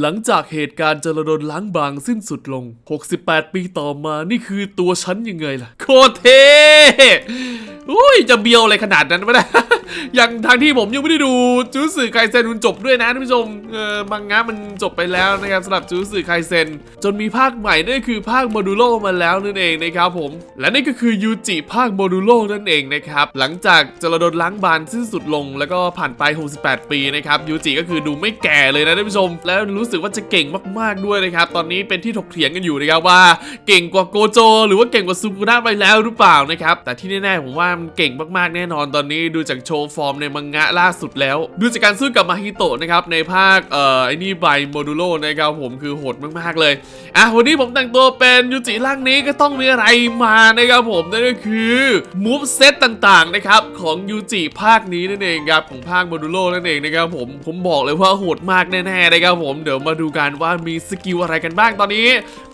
หลังจากเหตุการณ์จรดลล้างบางสิ้นสุดลง 68 ปีต่อมานี่คือตัวฉันยังไงล่ะ โคตรเท อุ้ยจะเบียวอะไรขนาดนั้นไม่ได้ อย่างทางที่ผมยังไม่ได้ดูจูสึไคเซนมันจบด้วยนะท่านผู้ชมเออมังงะมันจบไปแล้วนะครับสำหรับจูสึไคเซนจนมีภาคใหม่นั่นคือภาคโมดูโลมาแล้วนั่นเองนะครับผม และนี่ก็คือยูจิภาคโมดูโลนั่นเองนะครับหลังจากจรดนล้างบานสิ้นสุดลงแล้วก็ผ่านไป 68 ปีนะครับยูจิก็คือดูไม่แก่เลยนะท่านผู้ชม แล้วรู้สึกว่าจะเก่งมากๆด้วยนะครับตอนนี้เป็นที่ถกเถียงกันอยู่นะครับว่า เก่งกว่าโกโจ หรือว่าเก่งกว่าซูกุระไปแล้วหรือเปล่านะครับแต่ที่แน่ๆผมว่ามันเก่งมากๆแน่นอนตอนนี้ดูจากโชว์ฟอร์มในมังงะล่าสุดแล้ว ดูจากการสู้กับมาฮิโตะนะครับในภาคเอ่อไอ้นี่ไบโมดูโลนะครับผมคือโหดมากๆเลยอะวันนี้ผมแต่งตัวเป็นยูจิร่างนี้ก็ต้องมีอะไรมานะครับผมนั่นก็คือมูฟเซตต่างๆนะครับของยูจิภาคนี้นั่นเองครับของภาคโมดูโลนั่นเองนะครับผมผมบอกเลยว่าโหดมากแน่ๆนะครับผมเดี๋ยวมาดูกันว่ามีสกิลอะไรกันบ้างตอนนี้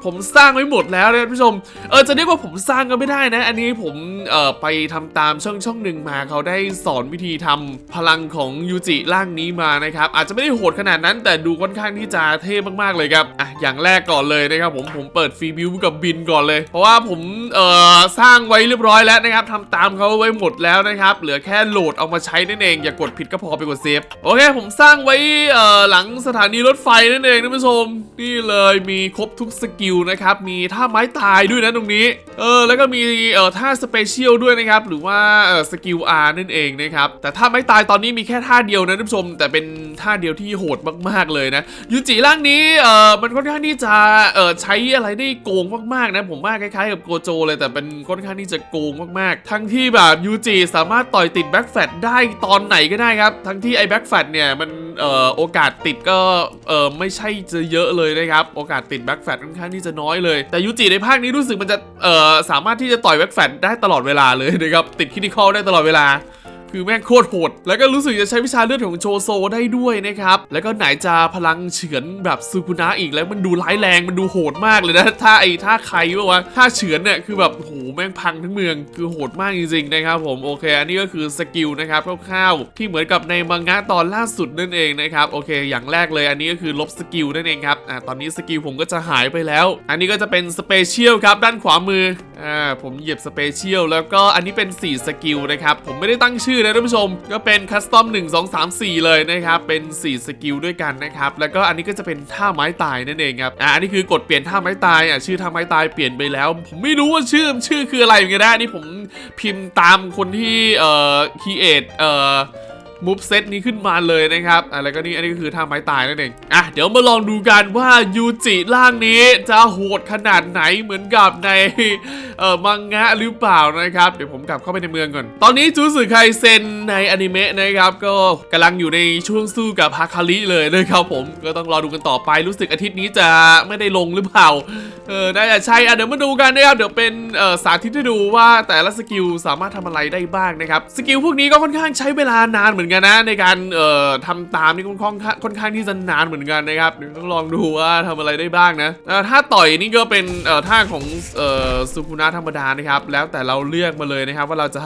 ผมสร้างไว้หมดแล้วนะท่านผู้ชมเออจะเรียกว่าผมสร้างก็ไม่ได้นะ อันนี้ผมเอ่อไปทำตามช่องช่องหนึ่งมาเขาได้สอนวิธีทำพลังของยูจิร่างนี้มานะครับ อาจจะไม่ได้โหดขนาดนั้น แต่ดูค่อนข้างที่จะเท่มากๆเลยครับอะอย่างแรกก่อนเลยนะครับผมผมเปิดฟรีบิวกับบินก่อนเลย เพราะว่าผมเอ่อสร้างไว้เรียบร้อยแล้วนะครับทำตามเขาไว้หมดแล้วนะครับ เหลือแค่โหลดเอามาใช้นั่นเอง อย่ากดผิดก็พอไปกดเซฟโอเคผมสร้างไว้เอ่อหลังสถานีรถไฟนั่นเองท่านผู้ชมนี่เลยมีครบทุกสกิลนะครับมีท่าไม้ตายด้วยนะตรงนี้เออแล้วก็มีเอ่อท่าสเปเชียลด้วยนะครับหรือว่าสกิลอาร์นั่นเองนะครับ แต่ท่าไม้ตายตอนนี้มีแค่ท่าเดียวนะท่านผู้ชม แต่เป็นท่าเดียวที่โหดมากๆเลยนะยูจิร่างนี้เออมันค่อนข้างที่จะเออใช้อะไรได้โกงมากๆนะผมว่าคล้ายๆกับโกโจเลยแต่เป็นค่อนข้างที่จะโกงมากๆ ทั้งที่แบบยูจิสามารถต่อยติดแบ็กแฟตได้ตอนไหนก็ได้ครับ ทั้งที่ไอ้แบ็กแฟตเนี่ยมันเออโอกาสติดก็เออไม่ใช่จะเยอะเลยนะครับ โอกาสติดแบ็กแฟตค่อนข้างที่จะน้อยเลย แต่ยูจิในภาคนี้รู้สึกมันจะเออสามารถที่จะต่อยแบ็กแฟตได้ตลอดเวลาเลยนะครับติดคิดิคอลได้ตลอดเวลา คือแม่งโคตรโหด แล้วก็รู้สึกจะใช้วิชาเลือดของโชโซได้ด้วยนะครับ แล้วก็ไหนจะพลังเฉือนแบบซูกุนะอีกแล้วมันดูร้ายแรงมันดูโหดมากเลยนะถ้าไอ้ท่าใครวะวะท่าเฉือนเนี่ยคือแบบโอ้โหแม่งพังทั้งเมืองคือโหดมากจริงๆนะครับผมโอเค อันนี้ก็คือสกิลนะครับคร่าวๆที่เหมือนกับในมังงะตอนล่าสุดนั่นเองนะครับโอเค อย่างแรกเลยอันนี้ก็คือลบสกิลนั่นเองครับอ่าตอนนี้สกิลผมก็จะหายไปแล้ว อันนี้ก็จะเป็นสเปเชียลครับด้านขวามืออ่าผมเหยียบสเปเชียลแล้วก็อันนี้เป็น4สกิลนะครับผมไม่ได้ตั้งชื่ออนะท่านผู้ชม ก็เป็นคัสตอม1 2 3 4 เลยนะครับ เป็น 4 สกิลด้วยกันนะครับ แล้วก็อันนี้ก็จะเป็นท่าไม้ตายนั่นเองครับ อ่าอันนี้คือกดเปลี่ยนท่าไม้ตายอะชื่อท่าไม้ตายเปลี่ยนไปแล้ว ผมไม่รู้ว่าชื่อชื่อคืออะไรเหมือนกันนะนนี่ผมพิมพ์ตามคนที่เอ่อคีเอทเอ่อ มูฟเซตนี้ขึ้นมาเลยนะครับอะแล้วก็นี่อันนี้ก็คือท่าไม้ตายนั่นเองอะเดี๋ยวมาลองดูกันว่ายูจิร่างนี้จะโหดขนาดไหนเหมือนกับในเอ่อมังงะหรือเปล่านะครับเดี๋ยวผมกลับเข้าไปในเมืองก่อน ตอนนี้จูสึไคเซนในอนิเมะนะครับก็กำลังอยู่ในช่วงสู้กับฮาคาริเลยนะครับผมก็ต้องรอดูกันต่อไปรู้สึกอาทิตย์นี้จะไม่ได้ลงหรือเปล่าเออน่าจะใช่อะเดี๋ยวมาดูกันนะครับเดี๋ยวเป็นเอ่อสาธิตให้ดูว่าแต่ละสกิลสามารถทำอะไรได้บ้างนะครับสกิลพวกนี้ก็ค่อนข้างใช้เวลานานเหมือนกันนะในการเอ่อทำตามนี่ค่อนข้างค่อนข้างที่จะนานเหมือนกันนะครับเดี๋ยวต้องลองดูว่าทำอะไรได้บ้างนะถ้าต่อยนี่ก็เป็นเอ่อท่าของเอ่อสุคุนะธรรมดานะครับแล้วแต่เราเลือกมาเลยนะครับว่าเราจะ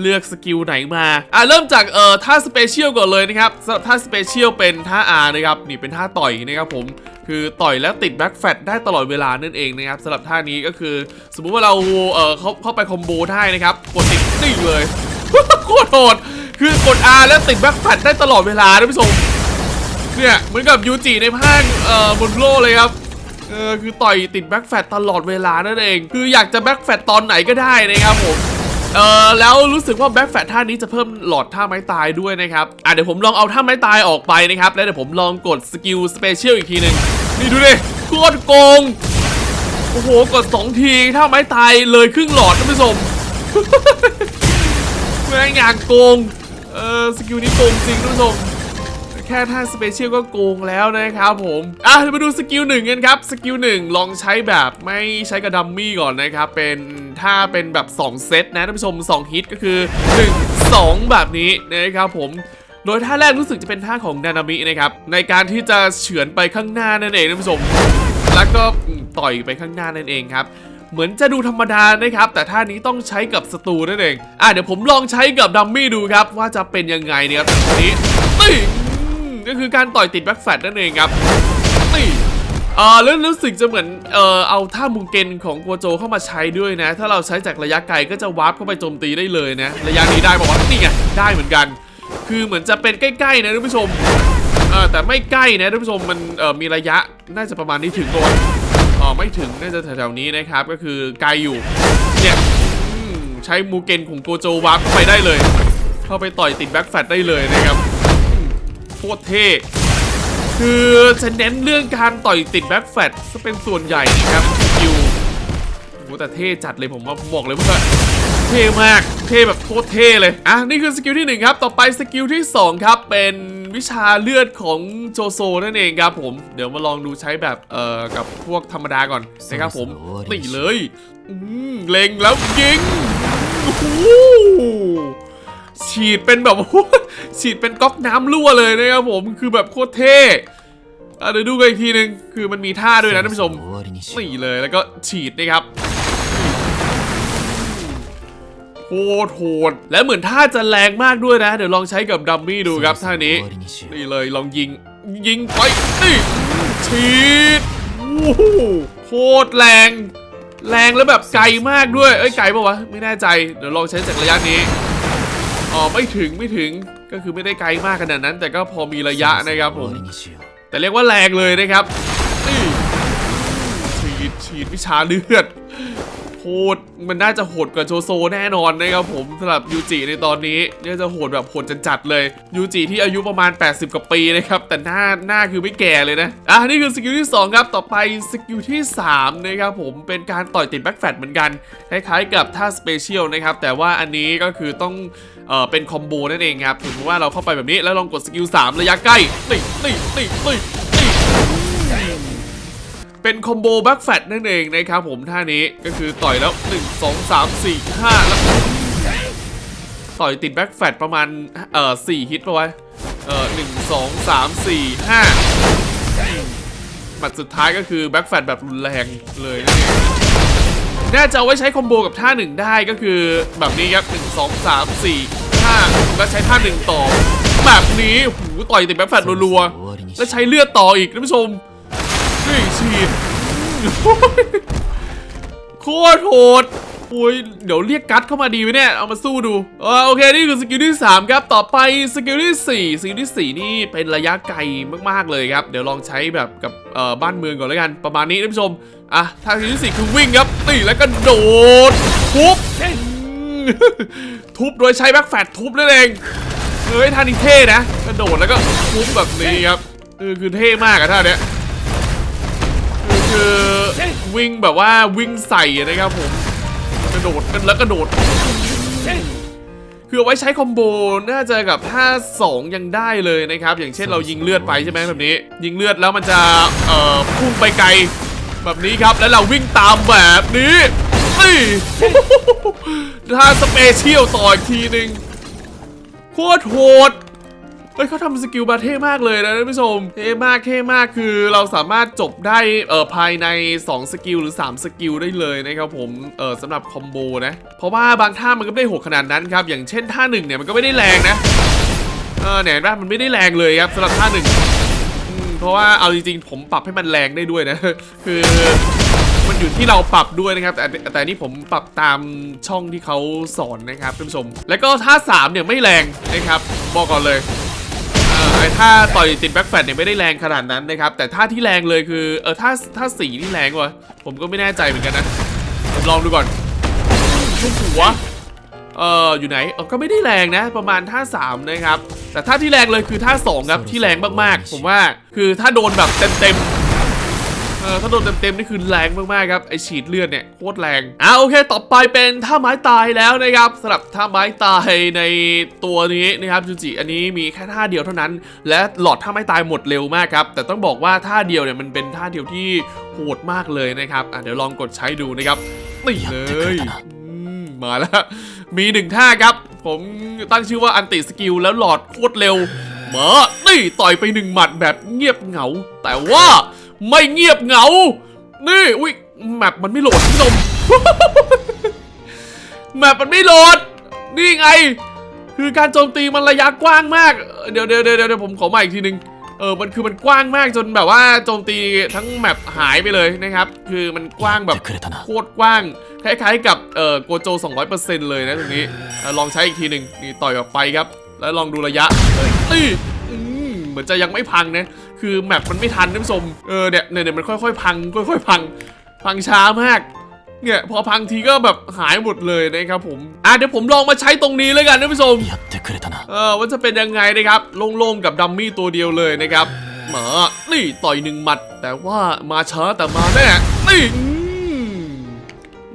เลือกสกิลไหนมาอะเริ่มจากเอ่อท่าสเปเชียลก่อนเลยนะครับท่าสเปเชียลเป็นท่า R นะครับนี่เป็นท่าต่อยนะครับผมคือต่อยแล้วติดแบ็กแฟตได้ตลอดเวลานั่นเองนะครับสำหรับท่านี้ก็คือ สมมุติว่าเราเอ่อเข้าเข้าไปคอมโบได้นะครับกดติดนี่เลยโคตรโหด คือกด R แล้วติดแบ็กแฟตได้ตลอดเวลาท่านผู้ชมเนี่ยเหมือนกับยูจิในภาคเอ่อบนโลกเลยครับเออคือต่อยติดแบ็กแฟตตลอดเวลานั่นเอง คืออยากจะแบ็กแฟตตอนไหนก็ได้นะครับผมเออแล้วรู้สึกว่าแบ็กแฟตท่านี้จะเพิ่มหลอดท่าไม้ตายด้วยนะครับอะเดี๋ยวผมลองเอาท่าไม้ตายออกไปนะครับ แล้วเดี๋ยวผมลองกดสกิลสเปเชียลอีกทีหนึ่งนี่ดูดิโคตรโกงโอ้โหกด 2 ทีท่าไม้ตายเลยครึ่งหลอดท่านผู้ชมแม่งอย่างโกง เออสกิลนี้โกงจริงท่านผู้ชมแค่ท่าสเปเชียลก็โกงแล้วนะครับผมอะมาดูสกิลหนึ่งกันครับสกิลหนึ่งลองใช้แบบไม่ใช้กระดัมมี่ก่อนนะครับเป็นท่าเป็นแบบ 2 เซตนะท่านผู้ชม 2 ฮิตก็คือ 1 2 แบบนี้นะครับผมโดยท่าแรกรู้สึกจะเป็นท่าของนานามินะครับในการที่จะเฉือนไปข้างหน้านั่นเองท่านผู้ชม แล้วก็ต่อยไปข้างหน้านั่นเองครับ เหมือนจะดูธรรมดานะครับ แต่ท่านี้ต้องใช้กับศัตรูนั่นเอง อะเดี๋ยวผมลองใช้กับดัมมี่ดูครับ ว่าจะเป็นยังไงเนี่ยครับทีนี้นี่ก็คือการต่อยติดแบ็กแฟตนั่นเองครับนี่อ่าแล้วรู้สึกจะเหมือนเอ่อเอาท่ามูเกนของกัวโจเข้ามาใช้ด้วยนะ ถ้าเราใช้จากระยะไกลก็จะวาร์ปเข้าไปโจมตีได้เลยนะ ระยะนี้ได้บอกว่านี่ไงได้เหมือนกัน คือเหมือนจะเป็นใกล้ๆนะท่านผู้ชมเออแต่ไม่ใกล้นะท่านผู้ชมมันเออมีระยะน่าจะประมาณนี้ถึงก่อน อ๋อไม่ถึงน่าจะแถวๆนี้นะครับก็คือไกลอยู่เนี่ยใช้มูเกนของโกโจวาร์ปเข้าไปได้เลย เข้าไปต่อยติดแบ็คแฟตได้เลยนะครับโคตรเท่คือจะเน้นเรื่องการต่อยติดแบ็คแฟตซะเป็นส่วนใหญ่นะครับสกิลโอ้โหแต่เท่จัดเลยผมว่าผมบอกเลยว่าเท่มาก เท่แบบโคตรเท่เลย อะ นี่คือสกิลที่หนึ่งครับ ต่อไปสกิลที่สองครับ เป็น วิชาเลือดของโจโซนั่นเองครับผม เดี๋ยวมาลองดูใช้แบบเอ่อกับพวกธรรมดาก่อนนะครับผมตีเลยเล็งแล้วยิงฉีดเป็นแบบฉีดเป็นก๊อกน้ำรั่วเลยนะครับผมคือแบบโคตรเท่เดี๋ยวดูกันอีกทีนึงคือมันมีท่าด้วยนะท่านผู้ชมนี่เลยแล้วก็ฉีดนะครับ โคตรโหด และเหมือนท่าจะแรงมากด้วยนะ เดี๋ยวลองใช้กับดัมมี่ดูครับท่านี้ นี่เลยลองยิง ยิงไปนี่ฉีดโคตรแรง แรงแล้วแบบไกลมากด้วย เอ้ยไกลปะวะ ไม่แน่ใจ เดี๋ยวลองใช้จากระยะนี้ อ๋อไม่ถึงไม่ถึง ก็คือไม่ได้ไกลมากขนาดนั้น แต่ก็พอมีระยะนะครับผม แต่เรียกว่าแรงเลยนะครับนี่ฉีดฉีดวิชาเลือด โหดมันน่าจะโหดกว่าโจโซแน่นอนนะครับผมสำหรับยูจิในตอนนี้น่าจะโหดแบบโหดจัดๆเลยยูจิที่อายุประมาณ 80กว่าปีนะครับแต่หน้าหน้าคือไม่แก่เลยนะอะนี่คือสกิลที่ 2 ครับต่อไปสกิลที่3นะครับผมเป็นการต่อยติดแบ็กแฟตเหมือนกันคล้ายๆกับท่าสเปเชียลนะครับแต่ว่าอันนี้ก็คือต้องเออเป็นคอมโบนั่นเองครับถึงว่าเราเข้าไปแบบนี้แล้วลองกดสกิล3ระยะใกล้นี่นี่นี่นี่นี่ เป็นคอมโบแบ็กแฟตนั่นเองนะครับผมท่านี้ก็คือต่อยแล้ว 1 2 3 4 5 แล้ว ต่อยติดแบ็กแฟตประมาณเอ่อสี่ฮิตไปะวะเอ่อหนึ่งสองสามสี่ห้าหมัดสุดท้ายก็คือแบ็กแฟตแบบรุนแรงเลยนั่นเองน่าจะไว้ใช้คอมโบกับท่าหนึ่งได้ก็คือแบบนี้ครับหนึ่งสองสามสี่ห้าแล้วใช้ท่าหนึ่งต่อ แบบนี้หูต่อยติดแบ็กแฟตรัวๆแล้วใช้เลือดต่ออีกท่านผู้ชม นี่ฉีดโคตรโหดโอ้ยเดี๋ยวเรียกกัดเข้ามาดีไหมเนี่ย เอามาสู้ดูเออโอเค นี่คือสกิลที่ 3 ครับ ต่อไปสกิลที่ 4 สกิลที่ 4 นี่เป็นระยะไกลมากๆเลยครับ เดี๋ยวลองใช้แบบกับเอ่อบ้านเมืองก่อนแล้วกัน ประมาณนี้ท่านผู้ชม อะทางสกิลที่ 4 คือวิ่งครับนี่แล้วก็โดด ทุบ ทุบโดยใช้แบ็คแฟตทุบนั่นเอง เฮ้ยท่านี้เท่นะ กระโดดแล้วก็ทุบแบบนี้ครับเออคือเท่มากอะท่าเนี้ย คือวิ่งแบบว่าวิ่งใส่นะครับผมกระโดดกันแล้วกระโดด คือเอาไว้ใช้คอมโบน่าจะกับท่า2ยังได้เลยนะครับ อย่างเช่นเรายิงเลือดไปใช่ไหมแบบนี้ ยิงเลือดแล้วมันจะเอ่อพุ่งไปไกลแบบนี้ครับแล้วเราวิ่งตามแบบนี้นี่ท่าสเปเชียลต่ออีกทีหนึ่งโคตรโหด เฮ้ยเขาทำสกิลมาเท่มากเลยนะท่านผู้ชม เท่มากเท่มากคือเราสามารถจบได้เอ่อภายใน 2 สกิลหรือ 3 สกิลได้เลยนะครับผมเออสำหรับคอมโบนะ เพราะว่าบางท่ามันก็ไม่ได้โหดขนาดนั้นครับ อย่างเช่นท่าหนึ่งเนี่ยมันก็ไม่ได้แรงนะ เออเนี่ยนะมันไม่ได้แรงเลยครับสำหรับท่าหนึ่งเพราะว่าเอาจริงๆผมปรับให้มันแรงได้ด้วยนะ คือมันอยู่ที่เราปรับด้วยนะครับ แต่แต่นี่ผมปรับตามช่องที่เขาสอนนะครับท่านผู้ชม แล้วก็ท่าสามเนี่ยไม่แรงนะครับ บอกก่อนเลย แต่ถ้าต่อยติดแบ็กแฟตเนี่ยไม่ได้แรงขนาดนั้นนะครับ แต่ท่าที่แรงเลยคือ เออท่าท่าสีนี่แรงวะผมก็ไม่แน่ใจเหมือนกันนะลองดูก่อนทุกหัวเอออยู่ไหนเออก็ไม่ได้แรงนะ ประมาณท่า3นะครับ แต่ท่าที่แรงเลยคือท่า2ครับที่แรงมากๆ ผมว่าคือถ้าโดนแบบเต็มๆ ออถ้าโดนเต็มๆนี่คือแรงมากๆครับไอฉีดเลือดเนี่ยโคตรแรงอะโอเค ต่อไปเป็นท่าไม้ตายแล้วนะครับสำหรับท่าไม้ตายในตัวนี้นะครับจูจิอันนี้มีแค่ท่าเดียวเท่านั้น และหลอดท่าไม้ตายหมดเร็วมากครับแต่ต้องบอกว่าท่าเดียวเนี่ยมันเป็นท่าเดียวที่โหดมากเลยนะครับอะเดี๋ยวลองกดใช้ดูนะครับนี่เลยอืมมาแล้ว มีหนึ่งท่าครับ ผมตั้งชื่อว่าอันติสกิลแล้วหลอดโคตรเร็วมานี่ต่อยไปหนึ่งหมัดแบบเงียบเหงา แต่ว่า ไม่เงียบเหงา นี่ อุ้ยแมปมันไม่โหลดพี่นมแมปมันไม่โหลด นี่ไง คือการโจมตีมันระยะกว้างมาก เดี๋ยวเดี๋ยวเดี๋ยวผมขอใหม่อีกทีนึง เออ มันคือมันกว้างมากจนแบบว่าโจมตีทั้งแมปหายไปเลยนะครับ คือมันกว้างแบบโคตรกว้าง คล้ายๆกับเอ่อโกโจ 200%เลยนะตรงนี้ ลองใช้อีกทีหนึ่งนี่ต่อยออกไปครับ แล้วลองดูระยะเอ้ยเหมือนจะยังไม่พังนะ คือแมปมันไม่ทันท่านผู้ชมเออเนี่ยเนี่ยมันค่อยๆ พังค่อยๆ พัง พังช้ามากเนี่ยพอพังทีก็แบบหายหมดเลยนะครับผมอะเดี๋ยวผมลองมาใช้ตรงนี้เลยกันท่านผู้ชมเออว่าจะเป็นยังไงนะครับโล่งๆกับดัมมี่ตัวเดียวเลยนะครับหมานี่ต่อยหนึ่งหมัด แต่ว่ามาช้าแต่มาแน่นี่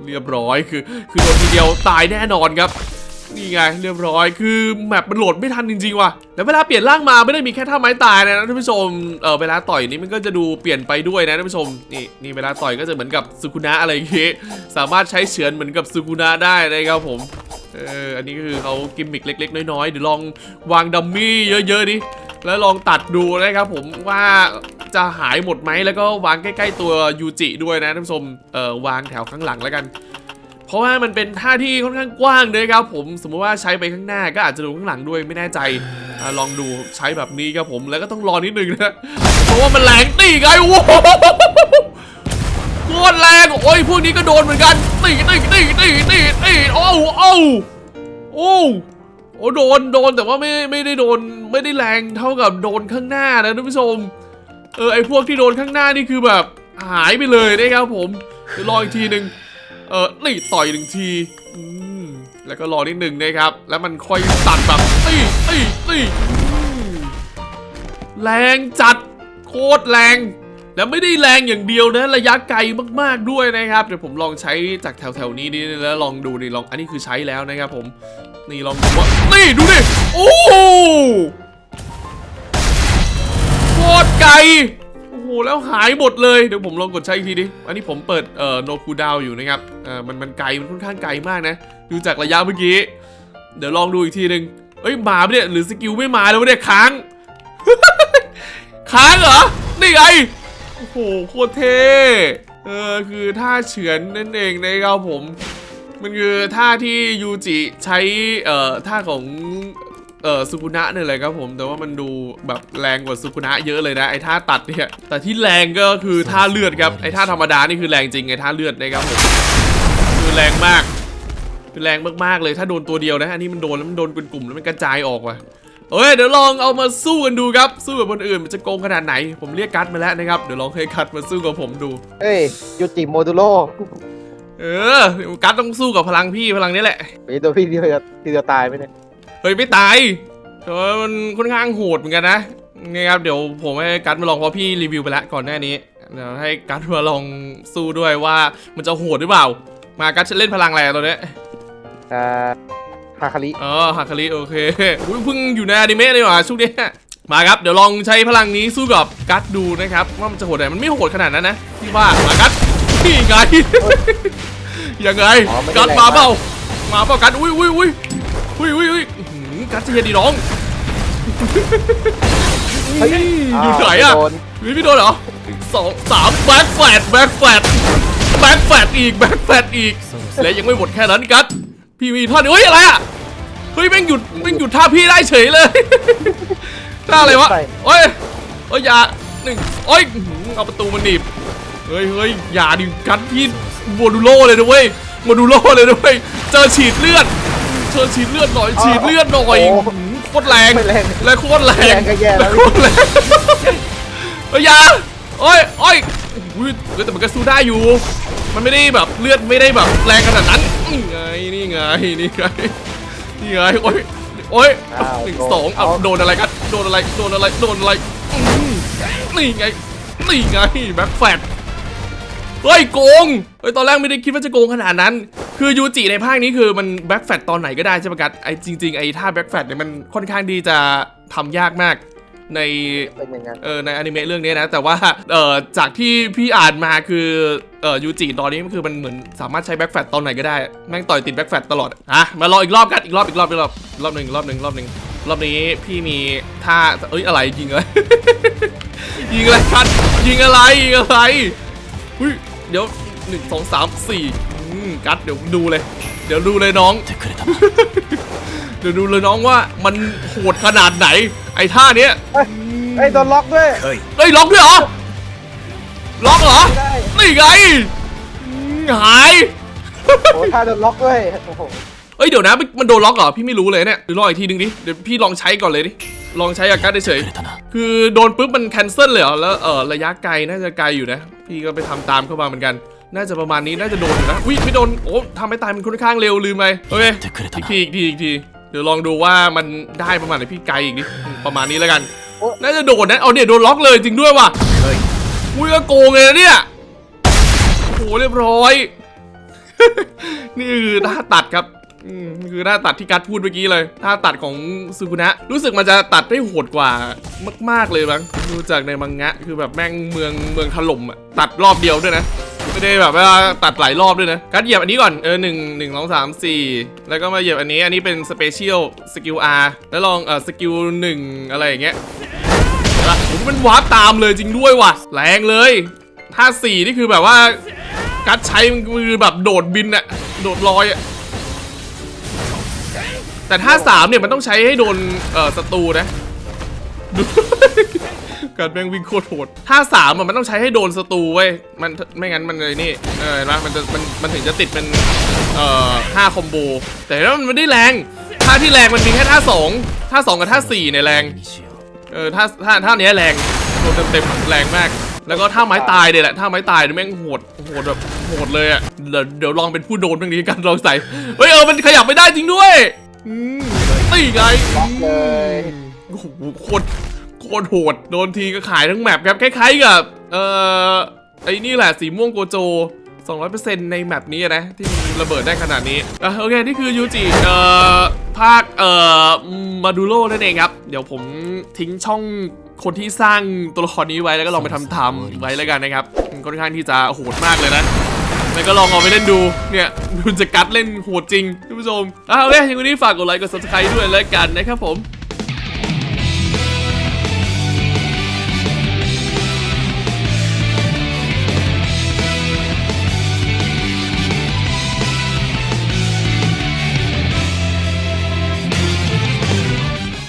เรียบร้อยคือ คือโดนทีเดียวตายแน่นอนครับ นี่ไงเรียบร้อยคือแมปมันโหลดไม่ทันจริงๆว่ะแล้วเวลาเปลี่ยนร่างมาไม่ได้มีแค่ท่าไม้ตายนะท่านผู้ชมเออเวลาต่อยนี่มันก็จะดูเปลี่ยนไปด้วยนะท่านผู้ชมนี่นี่เวลาต่อยก็จะเหมือนกับสุกุนะอะไรอย่างเงี้ยสามารถใช้เฉือนเหมือนกับสุกุนะได้นะครับผมเอออันนี้ก็คือเขากิมมิกเล็ก ๆ น้อยๆเดี๋ยวลองวางดัมมี่เยอะๆดิแล้วลองตัดดูนะครับผมว่าจะหายหมดไหมแล้วก็วางใกล้ ๆ ตัวยูจิด้วยนะท่านผู้ชมเออวางแถวข้างหลังแล้วกัน เพราะว่ามันเป็นท่าที่ค่อนข้างกว้างเลยครับผมสมมติว่าใช้ไปข้างหน้าก็อาจจะดูข้างหลังด้วยไม่แน่ใจอลองดูใช้แบบนี้ครับผมแล้วก็ต้องรอนิดนึงนะเพราะว่ามันแรงตีไงโอ้โหโคตรแรงโอ้ยพวกนี้ก็โดนเหมือนกันตีตีตีตีตีตีโอ้โอ้โอ้โอ้โดนโดนแต่ว่าไม่ไม่ได้โดนไม่ได้แรงเท่ากับโดนข้างหน้านะท่านผู้ชมเออไอพวกที่โดนข้างหน้านี่คือแบบหายไปเลยนะครับผมเดี๋ยวรออีกทีหนึ่ง เออนี่ต่อยหนึ่งทีอืมแล้วก็รอนิดหนึ่งนะครับ แล้วมันค่อยตัดแบบตีตีตีแรงจัดโคตรแรง แล้วไม่ได้แรงอย่างเดียวนะ ระยะไกลมากๆด้วยนะครับ เดี๋ยวผมลองใช้จากแถวๆนี้นี่แล้วลองดูนี่ลองอันนี้คือใช้แล้วนะครับผม นี่ลองดูว่านี่ดูดิโอ้โคตรไกล หแล้วหายหมดเลย เดี๋ยวผมลองกดใช้อีกทีดิ อันนี้ผมเปิดเอ่อโนคูดาวอยู่นะครับเอ่อมันมันไกล มันค่อนข้างไกลมากนะ ดูจากระยะเมื่อกี้ เดี๋ยวลองดูอีกทีหนึ่งเอ้ยมาปะเนี่ยหรือสกิลไม่มาแล้วเนี่ยค้าง ค้างเหรอ นี่ไง โอ้โหโคตรเท่ เออคือท่าเฉือนนั่นเองนะครับผม มันคือท่าที่ยูจิใช้เอ่อท่าของ เอ่อสุกุนะเนี่ยแหละครับผมแต่ว่ามันดูแบบแรงกว่าสุกุนะเยอะเลยนะไอ้ท่าตัดเนี่ยแต่ที่แรงก็คือท่าเลือดครับไอ้ท่าธรรมดานี่คือแรงจริงไอ้ท่าเลือดนะครับผมคือแรงมากคือแรงมากๆเลยถ้าโดนตัวเดียวนะอันนี้มันโดนแล้วมันโดนเป็นกลุ่มแล้วมันกระจายออกว่ะเอ้ยเดี๋ยวลองเอามาสู้กันดูครับสู้กับคนอื่นมันจะโกงขนาดไหน ผมเรียกกัดมาแล้วนะครับเดี๋ยวลองให้กัดมาสู้กับผมดูเอ้ยยูจิโมดูโรเออกัดต้องสู้กับพลังพี่พลังนี้แหละไอ้ตัวพี่ที่จะที่จะตายไหมเนี่ย เฮ้ยไม่ตายเออมันค่อนข้างโหดเหมือนกันนะนี่ครับเดี๋ยวผมให้กัดมาลองเพราะพี่รีวิวไปแล้วก่อนหน้านี้เดี๋ยวให้กัดมาลองสู้ด้วยว่ามันจะโหดหรือเปล่า มากัดจะเล่นพลังอะไรอะตัวเนี้ยอ่าฮาคาริอ๋อฮาคาริโอเคอุ๊ยเพิ่งอยู่ในอนิเมะเลยว่ะช่วงเนี้ยมาครับเดี๋ยวลองใช้พลังนี้สู้กับกัดดูนะครับว่ามันจะโหดไหนมันไม่โหดขนาดนั้นนะพี่ว่ามากัดนี่ไงยังไงกัดมาเปล่ามาเปล่ากัดอุ้ยอุ้ยอุ้ยอุ้ยอุ้ยอุ้ยอื้อหือ กัดจะเย็นดีน้องเฮ้ยอยู่ไหนอะโดนวิพี่โดนเหรอสองสามแบ็คแฟดแบ็คแฟดแบ็คแฟดอีกแบ็คแฟดอีก และยังไม่หมดแค่นั้นกัดพี่มีท่านี้เฮ้ยอะไรอะเฮ้ยแม่งหยุดแม่งหยุดท่าพี่ได้เฉยเลยท่าอะไรวะโอ้ยโอ้ยอย่าหนึ่งโอ้ยอื้อหือเอาประตูมันหนีบเฮ้ยเฮ้ยอย่าดิกัดพี่โมดูโลเลยนะเว้ยโมดูโลเลยนะเว้ยเจอฉีดเลือด เจอฉีดเลือดหน่อยฉีดเลือดหน่อยอื้อหือโคตรแรงไม่แรงและโคตรแรแรงงก็แย่แล้ว โคตรแรงเฮ้ยอยาโอ้ยโอ้ยอุ้ยเฮ้ยแต่มันก็สู้ได้อยู่ มันไม่ได้แบบเลือดไม่ได้แบบแรงขนาดนั้นนี่ไงนี่ไงนี่ไงนี่ไงโอ้ยโอ้ยอ้าวหนึ่งโดนสองเอาเอาโดนอะไรกันโดนอะไรโดนอะไรโดนอะไรอืมนี่ไงนี่ไงแบ็คแฟดเฮ้ยโกงเฮ้ยตอนแรกไม่ได้คิดว่าจะโกงขนาดนั้น คือยูจิในภาคนี้คือมันแบ็คแฟดตอนไหนก็ได้ใช่ไหมกัดไอ้จริงๆไอ้ท่าแบ็คแฟดเนี่ยมันค่อนข้างดีจะทำยากมากในเป็นอย่างนั้นเออในอนิเมะเรื่องนี้นะ แต่ว่าเออจากที่พี่อ่านมาคือเออยูจิตอนนี้มันคือมันเหมือนสามารถใช้แบ็คแฟตตอนไหนก็ได้ แม่งต่อยติดแบ็คแฟตตลอดอะมารออีกรอบกันอีกรอบอีกรอบอีกรอบรอบหนึ่งรอบหนึ่งรอบหนึ่งรอบนี้พี่มีท่าเอ้ยอะไรยิงอะไรยิงอะไรกันยิงอะไรยิงอะไรอุ้ยเดี๋ยวหนึ่งสองสามสี่อืม กัดเดี๋ยวดูเลย เดี๋ยวดูเลยน้อง เดี๋ยวดูเลยน้องว่ามันโหดขนาดไหน ไอ้ท่าเนี้ยไอ้โดนล็อกด้วย เฮ้ยล็อกด้วยเหรอ ล็อกเหรอ นี่ไง หาย โอ้ท่าโดนล็อกด้วย โอเอ้ยเดี๋ยวนะมันโดนล็อกเหรอพี่ไม่รู้เลยเนี่ยเดี๋ยวลองอีกทีนึงดิเดี๋ยวพี่ลองใช้ก่อนเลยดิลองใช้อาการเฉยคือโดนปุ๊บมันแคนเซิลเลยเหรอแล้วเออระยะไกลน่าจะไกลอยู่นะ พี่ก็ไปทำตามเข้ามาเหมือนกัน น่าจะประมาณนี้น่าจะโดนนะวิ่ยไม่โดนโอ้ทำให้ตายมันค่อนข้างเร็วลืมไปโอเคทีอีกทีอีกทีเดี๋ยวลองดูว่ามันได้ประมาณไหนพี่ไกอีกนิดประมาณนี้แล้วกัน น่าจะโดนนะเอาเนี่ยโดนล็อกเลยจริงด้วยว่ะเฮ้ยก็โกงเลยเนี่ยโอ้เรียบร้อย นี่คือหน้าตัดครับคือหน้าตัดที่กัดพูดเมื่อกี้เลยหน้าตัดของซูกุนะ รู้สึกมันจะตัดได้โหดกว่ามาก ๆเลยมั้งดูจากในมังงะ คือแบบแม่งเมืองเมืองถล่มอะตัดรอบเดียวด้วยนะ ไม่ได้แบบว่าตัดหลายรอบด้วยนะกัดเหยียบอันนี้ก่อนเออหนึ่งหนึ่งสองสามสี่แล้วก็มาเหยียบอันนี้อันนี้เป็นสเปเชียลสกิล R แล้วลองเออสกิลหนึ่งอะไรอย่างเงี้ยอะโอ้โหมันวาร์ปตามเลยจริงด้วยว่ะ แรงเลยท่าสี่นี่คือแบบว่ากัดใช้มือแบบโดดบินอะโดดลอยอะแต่ท่าสามเนี่ยมันต้องใช้ให้โดนเออศัตรูนะ การแม่งวิ่งโคตรโหดถ้าสามมันต้องใช้ให้โดนศัตรูเว้ยมันไม่งั้นมันเลยนี่เออเห็มันจะมันมันถึงจะติดเป็นเอ่อห้าคอมโบแต่แล้วมันไม่ได้แรงท่าที่แรงมันมีแค่ท่าสองท่าสองกับท่าสี่เนี่ยแรงเออท่าท่าท่านี้แรงโดนเต็มๆแรงมาก แล้วก็ท่าไม้ตายเดี๋ยแหละท่าไม้ตายเนี่ยแม่งโหดโหดแบบโหดเลยอะเดี๋ยวเดี๋ยวลองเป็นผู้โดนบ้างนี้กันลองใส่เฮ้ยเออมันขยับไม่ได้จริงด้วยตีไงโคตร โคตรโหดโดนทีก็ขายทั้งแมปครับคล้ายๆกับเอ่อไอ้นี่แหละสีม่วงโกโจ 200%ในแมปนี้นะที่มันระเบิดได้ขนาดนี้อะโอเค นี่คือยูจิเอ่อภาคเอ่อมาดูโรนั่นเองครับ เดี๋ยวผมทิ้งช่องคนที่สร้างตัวละครนี้ไว้แล้วก็ลองไปทำทำไว้แล้วกันนะครับค่อนข้างที่จะโหดมากเลยนะแล้วก็ลองเอาไปเล่นดู เนี่ยดูจะกัดเล่นโหดจริงท่านผู้ชมอะโอเคอย่างวันนี้ฝากกดไลค์กด subscribe ด้วยแล้วกันนะครับผม